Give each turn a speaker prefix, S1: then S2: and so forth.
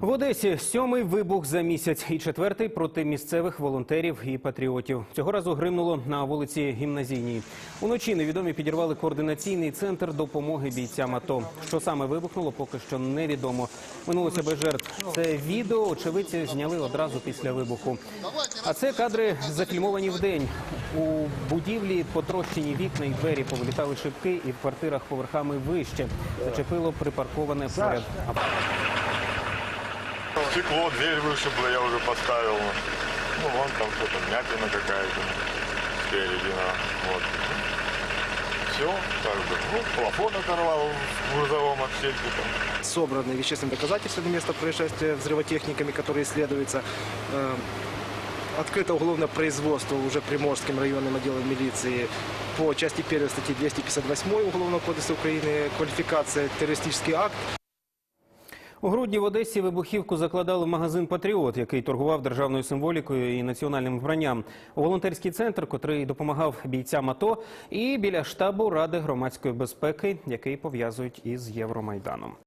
S1: В Одесі сьомий вибух за місяць і четвертий проти місцевих волонтерів і патріотів. Цього разу гримнуло на вулиці Гімназійній. Уночі невідомі підірвали координаційний центр допомоги бійцям АТО. Що саме вибухнуло, поки що невідомо. Минулося без жертв. Це відео очевидці зняли одразу після вибуху. А це кадри зафільмовані вдень. У будівлі потрощені вікна і двері повилітали шибки, і в квартирах поверхами вище зачепило припарковане поряд.
S2: Стекло, дверь вышибла, я уже поставил. Ну, вон там что-то, мятина какая-то спереди, на, вот. Все, как бы, ну, плафон оторвал в грузовом отсеке там.
S3: собраны вещественные доказательства на место происшествия взрывотехниками, которые исследуются. Э, Открыто уголовное производство уже Приморским районным отделом милиции по части 1 статьи 258 Уголовного кодекса Украины квалификация террористический акт.
S1: У грудні в Одесі вибухівку закладали магазин Патріот, який торгував державною символікою і національним вбранням. Волонтерський центр, котрий допомагав бійцям АТО, і біля штабу Ради громадської безпеки, який пов'язують із Євромайданом.